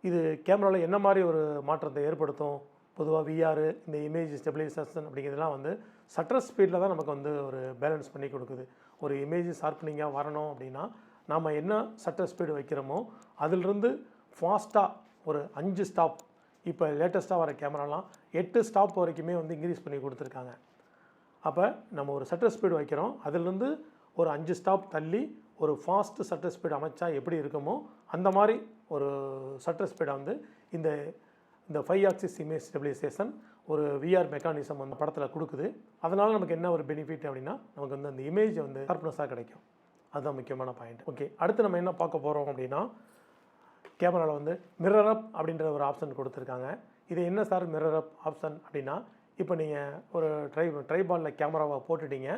இது கேமராவில் என்ன மாதிரி ஒரு மாற்றத்தை ஏற்படுத்தும்? பொதுவாக விஆர் இந்த இமேஜ் ஸ்டெபிலைசேஷன் அப்படிங்கிறதுலாம் வந்து சட்டர் ஸ்பீடில் தான் நமக்கு வந்து ஒரு பேலன்ஸ் பண்ணி கொடுக்குது. ஒரு இமேஜ் ஷார்ப்பனிங்காக வரணும் அப்படின்னா நாம் என்ன சட்டர் ஸ்பீடு வைக்கிறோமோ அதிலிருந்து ஃபாஸ்ட்டாக ஒரு அஞ்சு ஸ்டாப் இப்போ லேட்டஸ்ட்டாக வர கேமராலாம் எட்டு ஸ்டாப் வரைக்குமே வந்து இன்க்ரீஸ் பண்ணி கொடுத்துருக்காங்க. அப்போ நம்ம ஒரு சட்டர் ஸ்பீடு வைக்கிறோம். அதுலேருந்து ஒரு அஞ்சு ஸ்டாப் தள்ளி ஒரு ஃபாஸ்ட் சட்டர் ஸ்பீடு அமைச்சா எப்படி இருக்குமோ அந்த மாதிரி ஒரு சட்டர் ஸ்பீடை வந்து இந்த இந்த ஃபைவ் ஆக்சிஸ் இமேஜ் ஸ்டெபிலைசேஷன் ஒரு விஆர் மெக்கானிசம் அந்த படத்தில் கொடுக்குது. அதனால் நமக்கு என்ன ஒரு பெனிஃபிட் அப்படின்னா நமக்கு வந்து அந்த இமேஜ் வந்து ஷார்ப்னஸாக கிடைக்கும். அதுதான் முக்கியமான பாயிண்ட் ஓகே அடுத்து நம்ம என்ன பார்க்க போகிறோம் அப்படின்னா கேமராவில் வந்து மிரர் அப் அப்படின்ற ஒரு ஆப்ஷன் கொடுத்துருக்காங்க. இது என்ன சார் மிரர் அப் ஆப்ஷன் அப்படின்னா இப்போ நீங்கள் ஒரு ட்ரை ட்ரைபாலில் கேமராவை போட்டுட்டீங்க.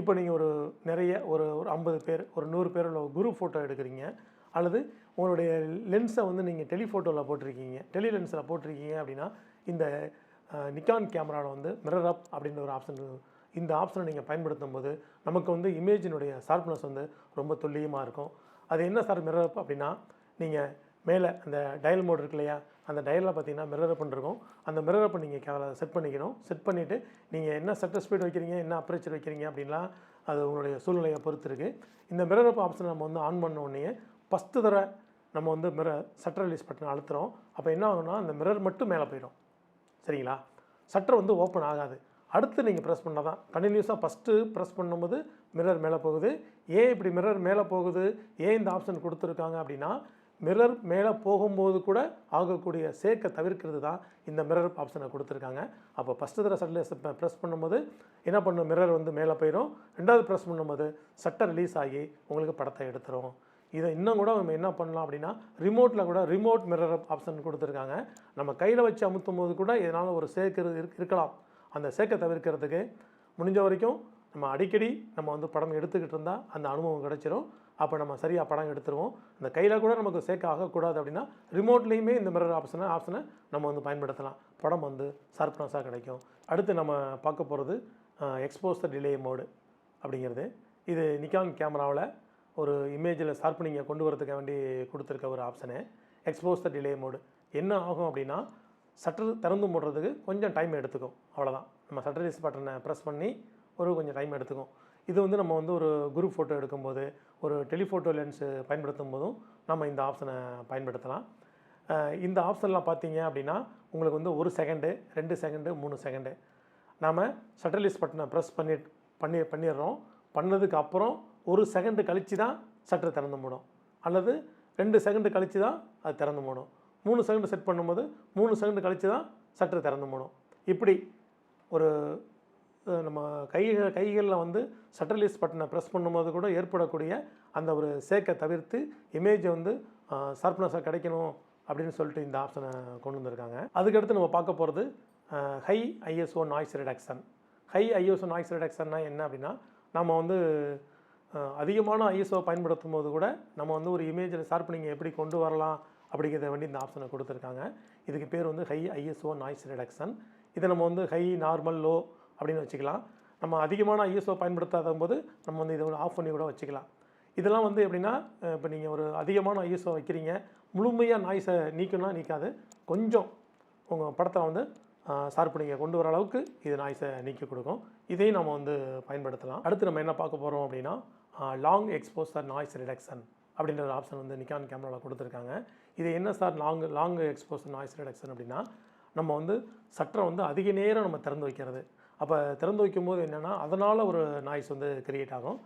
இப்போ நீங்கள் ஒரு நிறைய ஒரு ஒரு ஐம்பது பேர் ஒரு நூறு பேர் உள்ள குரூப் ஃபோட்டோ எடுக்கிறீங்க. அல்லது உங்களுடைய லென்ஸை வந்து நீங்கள் டெலிஃபோட்டோவில் போட்டிருக்கீங்க. டெலி லென்ஸில் போட்டிருக்கீங்க அப்படின்னா இந்த நிக்கான் கேமராவில் வந்து மிரர் அப் அப்படின்ற ஒரு ஆப்ஷன் இந்த ஆப்ஷனை நீங்கள் பயன்படுத்தும் போது நமக்கு வந்து இமேஜினுடைய ஷார்ப்னஸ் வந்து ரொம்ப துல்லியமாக இருக்கும். அது என்ன சார் மிரர் அப் அப்படின்னா நீங்கள் மேலே அந்த டயல் மோட் இருக்கு இல்லையா? அந்த டயலில் பார்த்தீங்கன்னா மிரர் பண்ணிருக்கோம் அந்த மிரர் அப்போ நீங்கள் கேமரா செட் பண்ணிக்கணும். செட் பண்ணிவிட்டு நீங்கள் என்ன செட்டர் ஸ்பீட் வைக்கிறீங்க என்ன அப்ரேச்சர் வைக்கிறீங்க அப்படின்லாம் அது உங்களுடைய சூழ்நிலையை பொறுத்து இருக்குது இந்த மிரர் அப் ஆப்ஷனை நம்ம வந்து ஆன் பண்ண உடனே ஃபஸ்ட்டு தடவை நம்ம வந்து மிரர் சட்டர் ரிலீஸ் பட்டன் அழுத்துறோம். அப்போ என்ன ஆகும்னா அந்த மிரர் மட்டும் மேலே போயிடும். சரிங்களா? சட்டர் வந்து ஓப்பன் ஆகாது. அடுத்து நீங்கள் ப்ரெஸ் பண்ணால் தான் கண்டினியூஸாக ஃபஸ்ட்டு ப்ரெஸ் பண்ணும்போது மிரர் மேலே போகுது. ஏன் இப்படி மிரர் மேலே போகுது? ஏன் இந்த ஆப்ஷன் கொடுத்துருக்காங்க அப்படின்னா மிரர் மேலே போகும்போது கூட ஆகக்கூடிய சேக்கை தவிர்க்கிறது தான் இந்த மிரர் ஆப்ஷனை கொடுத்துருக்காங்க. அப்போ ஃபஸ்ட்டு தடவை சட்டில் ப்ரெஸ் பண்ணும்போது என்ன பண்ணும்? மிரர் வந்து மேலே போயிடும் ரெண்டாவது ப்ரெஸ் பண்ணும்போது சட்டை ரிலீஸ் ஆகி உங்களுக்கு படத்தை எடுத்துரும். இதை இன்னும் கூட நம்ம என்ன பண்ணலாம் அப்படின்னா ரிமோட்டில் கூட ரிமோட் மிரர் ஆப்ஷன் கொடுத்துருக்காங்க. நம்ம கையில் வச்சு அமுத்தும் போது கூட இதனால் ஒரு சேர்க்கிறது இருக்கலாம். அந்த சேர்க்கை தவிர்க்கிறதுக்கு முடிஞ்ச வரைக்கும் நம்ம அடிக்கடி நம்ம வந்து படம் எடுத்துக்கிட்டு இருந்தால் அந்த அனுபவம் கிடைச்சிரும். அப்போ நம்ம சரியாக படம் எடுத்துருவோம். அந்த கையில் கூட நமக்கு சேக் ஆகக்கூடாது அப்படின்னா ரிமோட்லேயுமே இந்த மிரர் ஆப்ஷனை ஆப்ஷனை நம்ம வந்து பயன்படுத்தலாம். படம் வந்து ஷார்ப்னஸாக கிடைக்கும். அடுத்து நம்ம பார்க்க போகிறது எக்ஸ்போசர் டிலே மோடு அப்படிங்கிறது. இது நிக்கான் கேமராவில் ஒரு இமேஜில் ஷார்ப்பனிங்கை கொண்டு வரதுக்கு வேண்டி கொடுத்துருக்க ஒரு option expose the delay mode என்ன ஆகும் அப்படின்னா சட்டர் திறந்து மூடுறதுக்கு கொஞ்சம் டைம் எடுத்துக்கும். அவ்வளோதான் நம்ம சட்டர் பட்டனை ப்ரெஸ் பண்ணி ஒரு கொஞ்சம் டைம் எடுத்துக்கும். இது வந்து நம்ம வந்து ஒரு குரூப் ஃபோட்டோ எடுக்கும்போது ஒரு டெலிஃபோட்டோ லென்ஸு பயன்படுத்தும் போதும் நம்ம இந்த ஆப்ஷனை பயன்படுத்தலாம். இந்த ஆப்ஷன்லாம் பார்த்தீங்க அப்படின்னா உங்களுக்கு வந்து ஒரு செகண்டு ரெண்டு செகண்டு மூணு செகண்டு. நாம் ஷெட்டர்லிஸ்ட் பட்டனை ப்ரெஸ் பண்ணி பண்ணி பண்ணிடுறோம். பண்ணதுக்கு அப்புறம் ஒரு செகண்டு கழித்து தான் ஷட்டர் திறந்து மூடும். அல்லது ரெண்டு செகண்டு கழித்து தான் அது திறந்து மூடும். மூணு செகண்டு செட் பண்ணும்போது மூணு செகண்டு கழித்து தான் ஷட்டர் திறந்து மூடும். இப்படி ஒரு நம்ம கைகள் கைகளில் வந்து ஷட்டர் பட்டனை ப்ரெஸ் பண்ணும்போது கூட ஏற்படக்கூடிய அந்த ஒரு சேக்கை தவிர்த்து இமேஜை வந்து ஷார்ப்னஸாக கிடைக்கணும் அப்படின்னு சொல்லிட்டு இந்த ஆப்ஷனை கொண்டு வந்திருக்காங்க. அதுக்கடுத்து நம்ம பார்க்க போகிறது high ISO noise reduction high ISO noise ரிடக்ஷன்னா என்ன அப்படின்னா நம்ம வந்து அதிகமான ஐஎஸ்ஓ பயன்படுத்தும் போது கூட நம்ம வந்து ஒரு இமேஜில் ஷார்ப்பனிங் எப்படி கொண்டு வரலாம் அப்படிங்கிறத வேண்டி இந்த ஆப்ஷனை கொடுத்துருக்காங்க. இதுக்கு பேர் வந்து ஹை ஐஎஸ்ஓ நாய்ஸ் ரிடக்ஷன் இதை நம்ம வந்து ஹை நார்மல் லோ அப்படின்னு வச்சுக்கலாம். நம்ம அதிகமான ஐஎஸ்ஓ பயன்படுத்தாத போது நம்ம வந்து இதை ஆஃப் பண்ணி கூட வச்சுக்கலாம். இதெல்லாம் வந்து எப்படின்னா இப்போ நீங்கள் ஒரு அதிகமான ஐஎஸ்ஓ வைக்கிறீங்க. முழுமையாக நாய்ஸை நீக்கணும்னா நீக்காது. கொஞ்சம் உங்கள் படத்தை வந்து சார்பு கொண்டு வர அளவுக்கு இது நாய்ஸை நீக்கி கொடுக்கும். இதையும் நம்ம வந்து பயன்படுத்தலாம். அடுத்து நம்ம என்ன பார்க்க போகிறோம் அப்படின்னா லாங் எக்ஸ்போசர் நாய்ஸ் ரிடக்ஷன் அப்படின்ற ஒரு ஆப்ஷன் வந்து நிக்கான் கேமராவில் கொடுத்துருக்காங்க. இது என்ன sir long long exposure noise reduction அப்படின்னா நம்ம வந்து சட்டரை வந்து அதிக நேரம் நம்ம திறந்து வைக்கிறது. அப்போ திறந்து வைக்கும்போது என்னென்னா அதனால் ஒரு நாய்ஸ் வந்து கிரியேட் ஆகும்.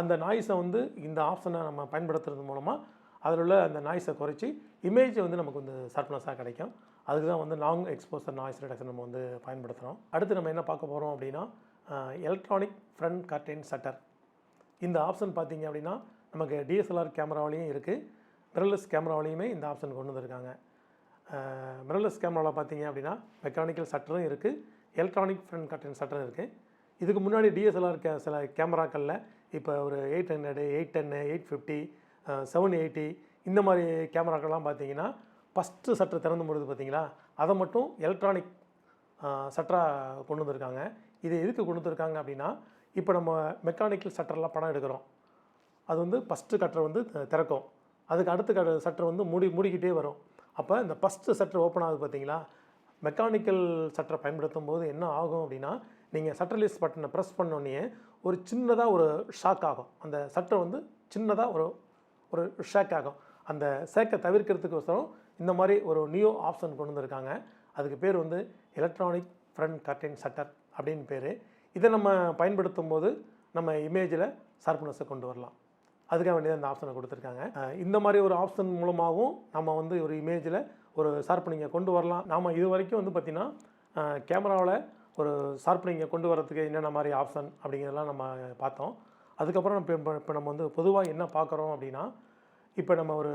அந்த நாய்ஸை வந்து இந்த ஆப்ஷனை நம்ம பயன்படுத்துறது மூலமாக அதில் உள்ள அந்த நாய்ஸை குறைச்சி இமேஜ் வந்து நமக்கு வந்து சர்ப்ளஸாக கிடைக்கும். அதுக்கு தான் வந்து லாங் எக்ஸ்போசர் நாய்ஸ் ரிடக்ஷன் நம்ம வந்து பயன்படுத்துகிறோம் அடுத்து நம்ம என்ன பார்க்க போகிறோம் அப்படின்னா எலக்ட்ரானிக் ஃப்ரண்ட் கர்டைன் சட்டர் இந்த ஆப்ஷன் பார்த்தீங்க அப்படின்னா நமக்கு டிஎஸ்எல்ஆர் கேமராவிலையும் இருக்குது மிரர்லெஸ் கேமராவிலையுமே இந்த ஆப்ஷன் கொண்டு வந்திருக்காங்க. மிரர்லெஸ் கேமராவில் பார்த்தீங்க அப்படின்னா மெக்கானிக்கல் சட்டரும் இருக்குது எலக்ட்ரானிக் ஃப்ரண்ட் கட்டன் சட்டன் இருக்குது இதுக்கு முன்னாடி டிஎஸ்எல்ஆர் கே சில கேமராக்களில் இப்போ ஒரு எயிட் ஹண்ட்ரடு எயிட் டென்னு எயிட் ஃபிஃப்டி செவன் எயிட்டி இந்த மாதிரி கேமராக்கள்லாம் பார்த்தீங்கன்னா ஃபஸ்ட்டு சட்டர் திறந்து முடியுது பார்த்தீங்களா அதை மட்டும் எலக்ட்ரானிக் சட்டராக கொண்டு வந்திருக்காங்க. இது எதுக்கு கொண்டு வந்திருக்காங்க அப்படின்னா இப்போ நம்ம மெக்கானிக்கல் சட்டர்லாம் படம் எடுக்கிறோம். அது வந்து ஃபஸ்ட்டு கட்டரை வந்து திறக்கும். அதுக்கு அடுத்த கட்ட சட்டர் வந்து மூடி மூடிக்கிட்டே வரும். அப்போ இந்த ஃபஸ்ட்டு சட்டர் ஓப்பன் ஆகுது பார்த்தீங்களா மெக்கானிக்கல் சட்டரை பயன்படுத்தும் போது என்ன ஆகும் அப்படின்னா நீங்கள் சட்டர்லிஸ் பட்டனை ப்ரெஸ் பண்ணோடனே ஒரு சின்னதாக ஒரு ஷாக் ஆகும். அந்த சட்டை வந்து சின்னதாக ஒரு ஒரு ஷேக் ஆகும். அந்த ஷேக்கை தவிர்க்கிறதுக்கோசரம் இந்த மாதிரி ஒரு நியூ ஆப்ஷன் கொண்டு வந்திருக்காங்க. அதுக்கு பேர் வந்து எலக்ட்ரானிக் ஃப்ரண்ட் கர்டைன் சட்டர் அப்படின்னு பேர். இதை நம்ம பயன்படுத்தும் போது நம்ம இமேஜில் ஷார்ப்னஸை கொண்டு வரலாம். அதுக்காக வேண்டியது அந்த ஆப்ஷனை கொடுத்துருக்காங்க. இந்த மாதிரி ஒரு ஆப்ஷன் மூலமாகவும் நம்ம வந்து ஒரு இமேஜில் ஒரு ஷார்ப்பனிங்கை கொண்டு வரலாம். நாம் இது வரைக்கும் வந்து பார்த்திங்கன்னா கேமராவில் ஒரு ஷார்ப்பனிங்கை கொண்டு வரதுக்கு என்னென்ன மாதிரி ஆப்ஷன் அப்படிங்கிறதெல்லாம் நம்ம பார்த்தோம். அதுக்கப்புறம் இப்போ இப்போ நம்ம வந்து பொதுவாக என்ன பார்க்குறோம் அப்படின்னா இப்போ நம்ம ஒரு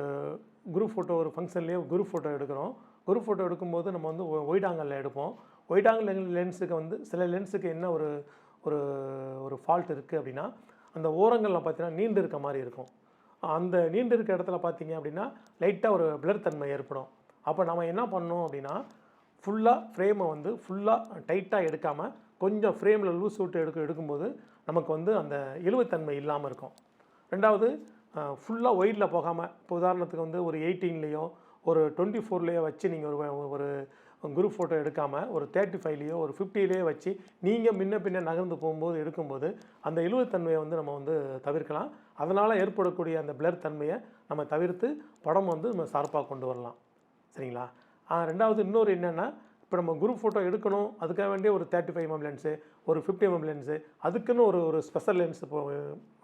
குரூப் ஃபோட்டோ ஒரு ஃபங்க்ஷன்லேயே குரூப் ஃபோட்டோ எடுக்கிறோம். குரூப் ஃபோட்டோ எடுக்கும்போது நம்ம வந்து ஒயிட் ஆங்கிளில் எடுப்போம். ஒயிட் ஆங்கிள் லென்ஸுக்கு வந்து சில லென்ஸுக்கு என்ன ஒரு ஒரு ஒரு ஃபால்ட் இருக்குது அப்படின்னா அந்த ஓரங்களில் பார்த்தீங்கன்னா நீண்டு இருக்க மாதிரி இருக்கும். அந்த நீண்டு இருக்க இடத்துல பார்த்தீங்க அப்படின்னா லைட்டாக ஒரு பிளர் தன்மை ஏற்படும். அப்போ நம்ம என்ன பண்ணோம் அப்படின்னா ஃபுல்லாக ஃப்ரேமை வந்து ஃபுல்லாக டைட்டாக எடுக்காமல் கொஞ்சம் ஃப்ரேமில் லூஸ் விட்டு எடுக்க எடுக்கும்போது நமக்கு வந்து அந்த இழுவுத்தன்மை இல்லாமல் இருக்கும். ரெண்டாவது ஃபுல்லாக ஒயிடில் போகாமல் இப்போ உதாரணத்துக்கு வந்து ஒரு எயிட்டீன்லேயோ ஒரு டுவெண்ட்டி ஃபோர்லேயோ வச்சு நீங்கள் ஒரு ஒரு குரூப் ஃபோட்டோ எடுக்காமல் ஒரு தேர்ட்டி ஃபைவ்லேயோ ஒரு ஃபிஃப்டிலேயோ வச்சு நீங்கள் முன்ன பின்ன நகர்ந்து போகும்போது எடுக்கும்போது அந்த இழுவுத்தன்மையை வந்து நம்ம வந்து தவிர்க்கலாம். அதனால் ஏற்படக்கூடிய அந்த பிளர் தன்மையை நம்ம தவிர்த்து படம் வந்து நம்ம சார்பாக கொண்டு வரலாம். சரிங்களா? ரெண்டாவது இன்னொரு என்னென்னா இப்போ நம்ம குரூப் ஃபோட்டோ எடுக்கணும். அதுக்காக வேண்டிய ஒரு தேர்ட்டி ஃபைவ் எம்எம் லென்ஸு ஒரு ஃபிஃப்டி எம்எம் லென்ஸு அதுக்குன்னு ஒரு ஒரு ஸ்பெஷல் லென்ஸ் இப்போ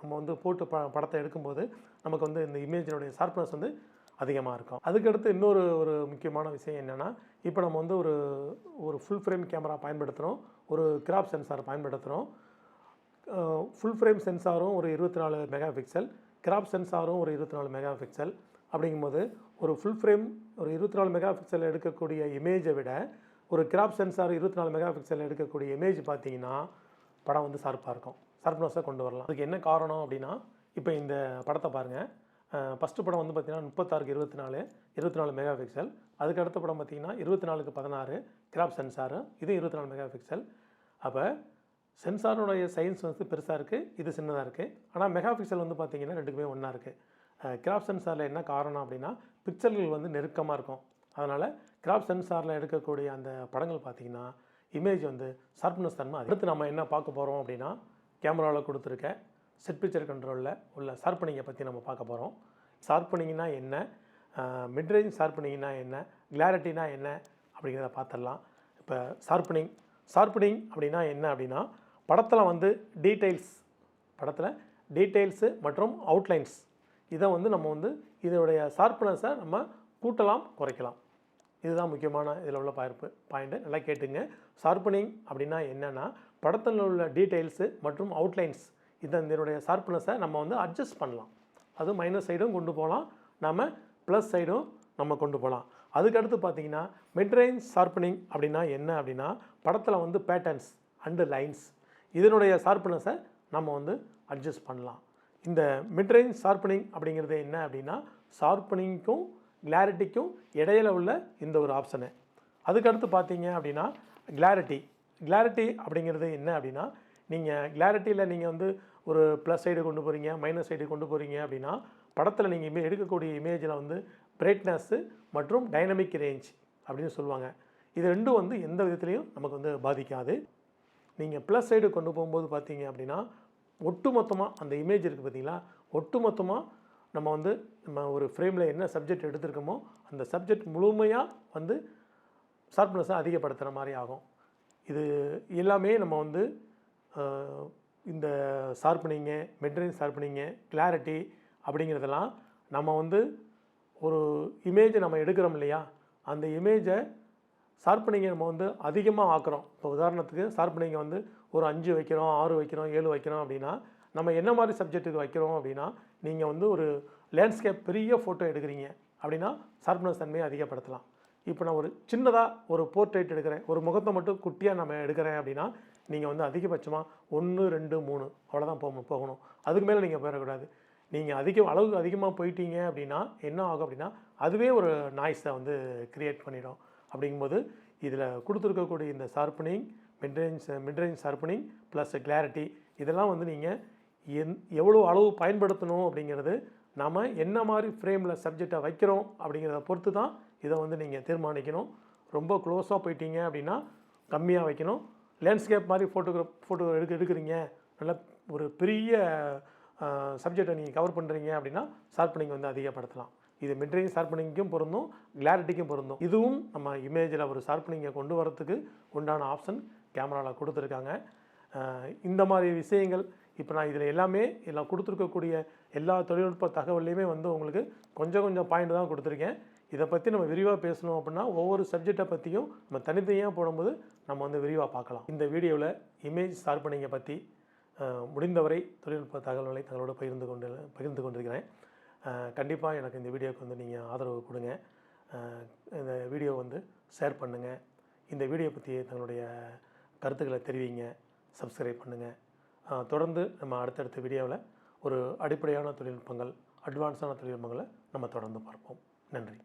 நம்ம வந்து போட்டு ப படத்தை எடுக்கும்போது நமக்கு வந்து இந்த இமேஜினுடைய ஷார்ப்னஸ் வந்து அதிகமாக இருக்கும். அதுக்கடுத்து இன்னொரு ஒரு முக்கியமான விஷயம் என்னென்னா இப்போ நம்ம வந்து ஒரு ஒரு ஃபுல் ஃப்ரேம் கேமரா பயன்படுத்துகிறோம் ஒரு கிராப் சென்சார் பயன்படுத்துகிறோம் ஃபுல் ஃப்ரேம் சென்சாரும் ஒரு இருபத்தி நாலு மெகா பிக்சல் கிராப் சென்சாரும் ஒரு இருபத்தி நாலு மெகா பிக்சல் அப்படிங்கும்போது ஒரு ஃபுல் ஃப்ரேம் ஒரு இருபத்தி நாலு மெகா பிக்சலில் எடுக்கக்கூடிய இமேஜை விட ஒரு கிராப் சென்சார் இருபத்தி நாலு மெகா பிக்சலில் எடுக்கக்கூடிய இமேஜ் பார்த்தீங்கன்னா படம் வந்து ஷார்ப்பாக இருக்கும். ஷார்ப்னஸாக கொண்டு வரலாம். அதுக்கு என்ன காரணம் அப்படின்னா இப்போ இந்த படத்தை பாருங்கள் ஃபஸ்ட்டு படம் வந்து பார்த்திங்கன்னா முப்பத்தாறுக்கு இருபத்தி நாலு இருபத்தி நாலு மெகா பிக்சல் அதுக்கு அடுத்த படம் பார்த்திங்கன்னா இருபத்தி நாலுக்கு பதினாறு கிராப் சென்சாரு இது இருபத்தி நாலு மெகா பிக்சல் அப்போ சென்சாரோடைய சைன்ஸ் வந்து பெருசாக இருக்குது இது சின்னதாக இருக்குது ஆனால் மெகா பிக்சல் வந்து பார்த்திங்கன்னா ரெண்டுக்குமே ஒன்றா இருக்குது கிராப் சென்சாரில் என்ன காரணம் அப்படின்னா பிக்சல்கள் வந்து நெருக்கமாக இருக்கும். அதனால் கிராப் சென்சாரில் எடுக்கக்கூடிய அந்த படங்கள் பார்த்தீங்கன்னா இமேஜ் வந்து ஷார்ப்னஸ் தன்மை அடுத்து நம்ம என்ன பார்க்க போகிறோம் அப்படின்னா கேமராவில் கொடுத்துருக்க செட் பிக்சர் கண்ட்ரோலில் உள்ள ஷார்ப்பனிங்கை பற்றி நம்ம பார்க்க போகிறோம் ஷார்ப்பனிங்னா என்ன? மிட்ரேஞ்ச் ஷார்ப்பனிங்னா என்ன? கிளாரிட்டினா என்ன? அப்படிங்கிறத பார்த்துடலாம். இப்போ ஷார்ப்பனிங் ஷார்ப்பனிங் அப்படின்னா என்ன அப்படின்னா படத்தில் வந்து டீட்டெயில்ஸ் படத்தில் டீட்டெயில்ஸு மற்றும் அவுட்லைன்ஸ் இதை வந்து நம்ம வந்து இதனுடைய ஷார்ப்னஸை நம்ம கூட்டலாம் குறைக்கலாம். இதுதான் முக்கியமான இதில் உள்ள பாயிண்ட் பாயிண்ட்டு நல்லா கேட்டுங்க. ஷார்ப்பனிங் அப்படின்னா என்னென்னா படத்தில் உள்ள டீட்டெயில்ஸு மற்றும் அவுட்லைன்ஸ் இதன் இதனுடைய ஷார்ப்னஸை நம்ம வந்து அட்ஜஸ்ட் பண்ணலாம். அது மைனஸ் சைடும் கொண்டு போகலாம் நம்ம ப்ளஸ் சைடும் நம்ம கொண்டு போகலாம். அதுக்கடுத்து பார்த்தீங்கன்னா மிட்ரேஞ்ச் ஷார்ப்பனிங் அப்படின்னா என்ன அப்படின்னா படத்தில் வந்து பேட்டர்ன்ஸ் அண்டு லைன்ஸ் இதனுடைய ஷார்ப்னஸை நம்ம வந்து அட்ஜஸ்ட் பண்ணலாம். இந்த மிட்ரேஞ்ச் ஷார்ப்பனிங் அப்படிங்கிறது என்ன அப்படின்னா ஷார்ப்பனிங்க்கும் கிளாரிட்டிக்கும் இடையில உள்ள இந்த ஒரு ஆப்ஷனு அதுக்கடுத்து பார்த்தீங்க அப்படின்னா கிளாரிட்டி கிளாரிட்டி அப்படிங்கிறது என்ன அப்படின்னா நீங்கள் கிளாரிட்டியில் நீங்கள் வந்து ஒரு ப்ளஸ் சைடு கொண்டு போகிறீங்க மைனஸ் சைடு கொண்டு போகிறீங்க அப்படின்னா படத்தில் நீங்கள் இமே எடுக்கக்கூடிய இமேஜில் வந்து பிரைட்னஸ்ஸு மற்றும் டைனமிக் ரேஞ்ச் அப்படின்னு சொல்லுவாங்க. இது ரெண்டும் வந்து எந்த விதத்துலேயும் நமக்கு வந்து பாதிக்காது. நீங்கள் ப்ளஸ் சைடு கொண்டு போகும்போது பார்த்தீங்க அப்படின்னா ஒட்டுமொத்தமாக அந்த இமேஜ் இருக்குது பார்த்தீங்களா? ஒட்டுமொத்தமாக நம்ம வந்து நம்ம ஒரு ஃப்ரேமில் என்ன சப்ஜெக்ட் எடுத்திருக்கோமோ அந்த சப்ஜெக்ட் முழுமையாக வந்து ஷார்ப்னஸை அதிகப்படுத்துகிற மாதிரி ஆகும். இது எல்லாமே நம்ம வந்து இந்த ஷார்ப்பனிங்கு மெட்ரேஞ்ச் ஷார்ப்பனிங்கு கிளாரிட்டி அப்படிங்கிறதெல்லாம் நம்ம வந்து ஒரு இமேஜை நம்ம எடுக்கிறோம் இல்லையா? அந்த இமேஜை சார்பனிங்கை நம்ம வந்து அதிகமாக ஆக்குறோம். இப்போ உதாரணத்துக்கு சார்பனிங்கை வந்து ஒரு அஞ்சு வைக்கிறோம் ஆறு வைக்கிறோம் ஏழு வைக்கிறோம் அப்படின்னா நம்ம என்ன மாதிரி சப்ஜெக்ட்டுக்கு வைக்கிறோம் அப்படின்னா நீங்கள் வந்து ஒரு லேண்ட்ஸ்கேப் பெரிய ஃபோட்டோ எடுக்கிறீங்க அப்படின்னா ஷார்ப்னஸ் தன்மையை அதிகப்படுத்தலாம். இப்போ நான் ஒரு சின்னதாக ஒரு போர்ட்ரேட் எடுக்கிறேன். ஒரு முகத்தை மட்டும் குட்டியாக நம்ம எடுக்கிறேன் அப்படின்னா நீங்கள் வந்து அதிகபட்சமாக ஒன்று ரெண்டு மூணு அவ்வளோதான் போகணும் போகணும். அதுக்கு மேலே நீங்கள் போயிடக்கூடாது. நீங்கள் அதிக அளவுக்கு அதிகமாக போயிட்டீங்க அப்படின்னா என்ன ஆகும் அப்படின்னா அதுவே ஒரு நாய்ஸை வந்து க்ரியேட் பண்ணிடும். அப்படிங்கும்போது இதில் கொடுத்துருக்கக்கூடிய இந்த sharpening midrange midrange sharpening plus clarity இதெல்லாம் வந்து நீங்கள் எந் எவ்வளோ அளவு பயன்படுத்தணும் அப்படிங்கிறது நாம் என்ன மாதிரி ஃப்ரேமில் சப்ஜெக்டை வைக்கிறோம் அப்படிங்கிறத பொறுத்து தான் இதை வந்து நீங்கள் தீர்மானிக்கணும். ரொம்ப க்ளோஸாக போயிட்டீங்க அப்படின்னா கம்மியாக வைக்கணும். லேண்ட்ஸ்கேப் மாதிரி ஃபோட்டோகிராஃப் ஃபோட்டோ எடுக்க எடுக்கிறீங்க. நல்ல ஒரு பெரிய சப்ஜெக்டை நீங்கள் கவர் பண்ணுறீங்க அப்படின்னா ஷார்ப்பனிங் வந்து அதிகப்படுத்தலாம். இது மிட்ரேஞ்ச் ஷார்ப்பனிங்க்கும் பொருந்தும் கிளாரிட்டிக்கும் பொருந்தும். இதுவும் நம்ம இமேஜில் ஒரு ஷார்ப்பனிங்கை கொண்டு வரத்துக்கு உண்டான ஆப்ஷன் கேமராவில் கொடுத்துருக்காங்க. இந்த மாதிரி விஷயங்கள் இப்போ நான் இதில் எல்லாமே எல்லாம் கொடுத்துருக்கக்கூடிய எல்லா தொழில்நுட்ப தகவல்லையுமே வந்து உங்களுக்கு கொஞ்சம் கொஞ்சம் பாயிண்ட் தான் கொடுத்துருக்கேன். இதை பற்றி நம்ம விரிவாக பேசணும் அப்படின்னா ஒவ்வொரு சப்ஜெக்டை பற்றியும் நம்ம தனித்தனியாக போடும்போது நம்ம வந்து விரிவாக பார்க்கலாம். இந்த வீடியோவில் இமேஜ் ஷார்ப்பனிங்கை பற்றி முடிந்தவரை தொழில்நுட்ப தகவல்களை தங்களோட பகிர்ந்து கொண்டு பகிர்ந்து கொண்டிருக்கிறேன். கண்டிப்பாக எனக்கு இந்த வீடியோவுக்கு வந்து நீங்கள் ஆதரவு கொடுங்க. இந்த வீடியோ வந்து ஷேர் பண்ணுங்கள் இந்த வீடியோ பற்றி தங்களுடைய கருத்துக்களை தெரிவிங்க. சப்ஸ்கிரைப் பண்ணுங்கள் தொடர்ந்து நம்ம அடுத்தடுத்த வீடியோவில் ஒரு அடிப்படையான தொழில்நுட்பங்கள் அட்வான்ஸான தொழில்நுட்பங்களை நம்ம தொடர்ந்து பார்ப்போம். நன்றி.